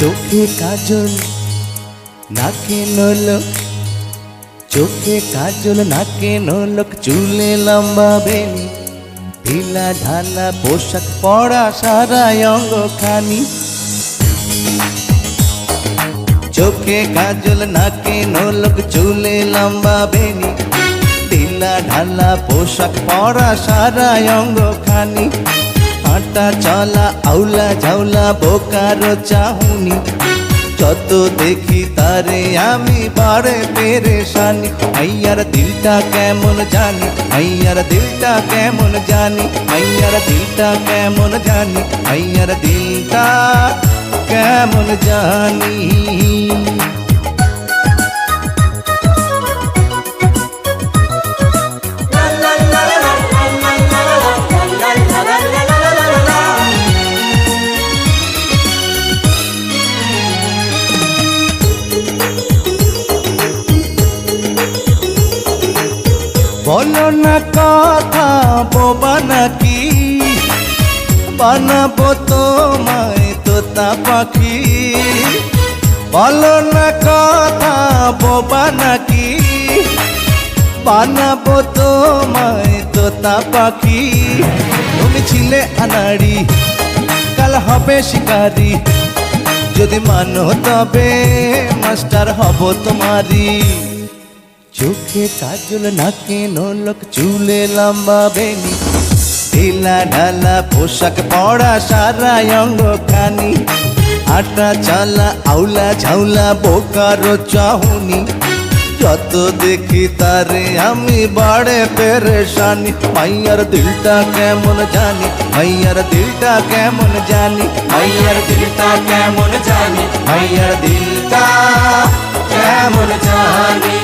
চোখে কাজল, নাকে নলক। চোখে কাজল, নাকে নলক, চুলে লম্বা বেনি ঢিলা ঢালা পোশাক পরা সারা অঙ্গ খানি চোখে কাজল, নাকে নলক, চুলে লম্বা বেনি ঢিলা ঢালা পোশাক পরা সারা অঙ্গ খানি হাঁটা, চলা, আউলা, ঝাউলা বোকারো চাহুনি। যত দেখি তারে আমি বারে পেরেশানি। আইয়ার দিলটা কেমন জানি আইয়ার দিলটা কেমন জানি আইয়ার দিলটা কেমন জানি আইয়ার দিলটা কেমন জানি। বলো না কথা, বোবা নাকি? বানাবো তোমায় তোতা পাখি। বলো না কথা, বোবা নাকি? বানাবো তোমায় তোতা পাখি। তুমি ছিলে আনাড়ি, কাল হবে শিকারি। যদি মানো তবে মাস্টার হব তোমারি চোখে কাজল নাকে নলক চুলে লম্বা বেনি ঢিলা ঢালা পোশাক পরা সারা অঙ্গ খানি আটা চালা আউলা ঝাউলা বোকারো চাহুনি যত দেখি তারে আমি বাড়ে পেরেশানি মাইয়ার দিলটা কেমন জানি মাইয়ার দিলটা কেমন জানি মাইয়ার দিলটা কেমন জানি মাইয়ার দিলটা কেমন জানি